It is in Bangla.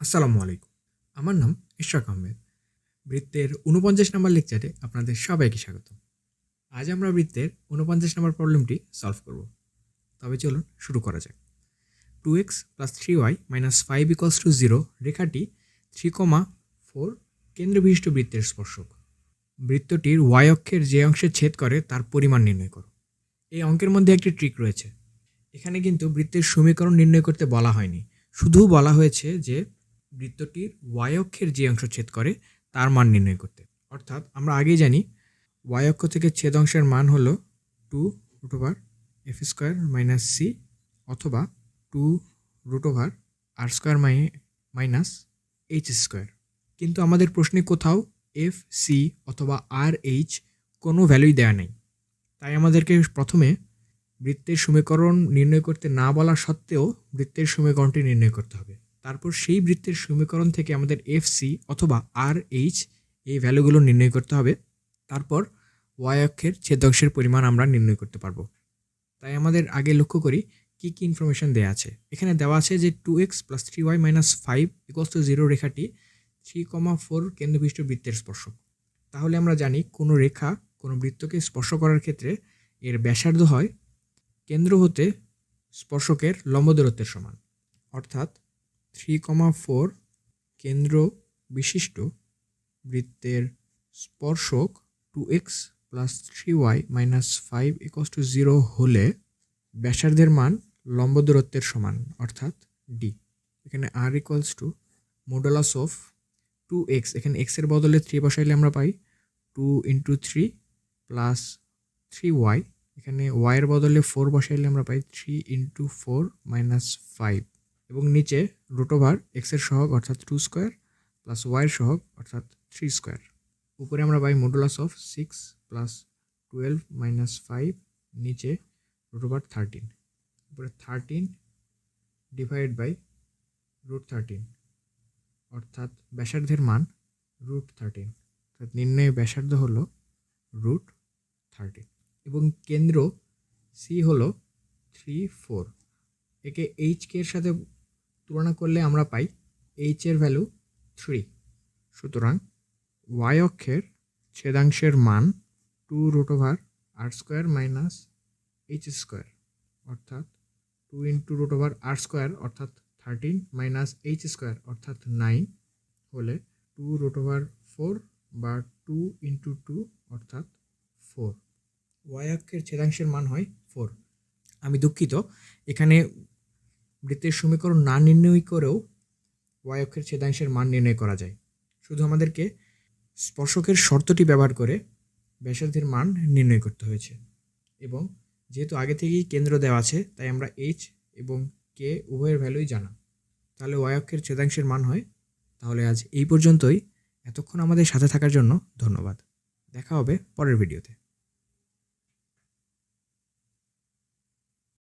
আসসালামু আলাইকুম। আমার নাম ইশরাক আহমেদ। বৃত্তের উনপঞ্চাশ নম্বর লেকচারে আপনাদের সবাইকে স্বাগত আজ আমরা বৃত্তের উনপঞ্চাশ নম্বর প্রবলেমটি সলভ করব। তবে চলুন শুরু করা যাক। Two x plus three y minus five equals to zero রেখাটি থ্রি কমা ফোর কেন্দ্রবিশিষ্ট বৃত্তের স্পর্শক। বৃত্তটির ওয়াই অক্ষের যে অংশে ছেদ করে তার পরিমাণ নির্ণয় করো। এই অঙ্কের মধ্যে একটি ট্রিক রয়েছে। এখানে কিন্তু বৃত্তের সমীকরণ নির্ণয় করতে বলা হয়নি। শুধু বলা হয়েছে যে বৃত্তটির ওয়াই অক্ষের যে অংশ ছেদ করে, তার মান নির্ণয় করতে। অর্থাৎ আমরা আগেই জানি ওয়াই অক্ষ থেকে ছেদ অংশের মান হল two root over f square minus c অথবা two root over r square my minus h square কিন্তু আমাদের প্রশ্নে কোথাও এফ সি অথবা আর এইচ কোনো ভ্যালুই দেওয়া নেই। তাই আমাদেরকে প্রথমে বৃত্তের সমীকরণ নির্ণয় করতে না বলা সত্ত্বেও বৃত্তের সমীকরণটি নির্ণয় করতে হবে। তারপর সেই বৃত্তের সমীকরণ থেকে আমাদের এফ সি অথবা আর এইচ এই ভ্যালুগুলো নির্ণয় করতে হবে। তারপর ওয়াই অক্ষের ছেদংশের পরিমাণ আমরা নির্ণয় করতে পারব। তাই আমাদের আগে লক্ষ্য করি কী কী ইনফরমেশন দেওয়া আছে। এখানে দেওয়া আছে যে two x plus three y minus five equals to zero রেখাটি থ্রি কমা ফোর কেন্দ্রবিষ্ট বৃত্তের স্পর্শক। তাহলে আমরা জানি কোনো রেখা কোনো বৃত্তকে স্পর্শ করার ক্ষেত্রে এর ব্যাসার্ধ হয় কেন্দ্র হতে স্পর্শকের লম্ব দূরত্বের সমান। অর্থাৎ থ্রি কমা ফোর কেন্দ্র বিশিষ্ট বৃত্তের স্পর্শক two x plus three y minus five equals to zero হলে ব্যাসার্ধের মান লম্ব দূরত্বের সমান, অর্থাৎ ডি এখানে r equals to modulus of two x এখানে এক্সের বদলে থ্রি বসাইলে আমরা পাই two into three plus three y এখানে ওয়াইয়ের বদলে ফোর বসাইলে আমরা পাই three into four minus five এবং নিচে রুট ওভার এক্সের সহগ অর্থাৎ টু স্কোয়ার প্লাস ওয়াইয়ের সহগ অর্থাৎ থ্রি স্কোয়ার উপরে আমরা পাই modulus of six plus twelve minus five নিচে রুট ওভার থার্টিন উপরে thirteen divide by root thirteen অর্থাৎ ব্যাসার্ধের মান রুট থার্টিন অর্থাৎ নির্ণয় ব্যাসার্ধ হলো রুট থার্টিন এবং কেন্দ্র সি হলো থ্রি ফোর একে এইচ কে এর সাথে তুলনা করলে আমরা পাই এইচ এর ভ্যালু থ্রি সুতরাং ওয়াই অক্ষের ছেদাংশের মান two root over r square minus h square অর্থাৎ two into root over r square অর্থাৎ থার্টিন মাইনাস এইচ স্কোয়ার অর্থাৎ নাইন হলে টু রুট ওভার ফোর বা টু ইন্টু টু অর্থাৎ ফোর ওয়াই অক্ষের ছেদাংশের মান হয় ফোর আমি দুঃখিত, এখানে বৃত্তের সমীকরণ না নির্ণয় করেও ওয়াই অক্ষের ছেদাংশের মান নির্ণয় করা যায়। শুধু আমাদেরকে স্পর্শকের শর্তটি ব্যবহার করে ব্যাসার্ধের মান নির্ণয় করতে হয়েছে এবং যেহেতু আগে থেকেই কেন্দ্র দেওয়া আছে, তাই আমরা এইচ এবং কে উভয়ের ভ্যালুই জানা। তাহলে ওয়াই অক্ষের ছেদাংশের মান হয়। তাহলে আজ এই পর্যন্তই। এতক্ষণ আমাদের সাথে থাকার জন্য ধন্যবাদ। দেখা হবে পরের ভিডিওতে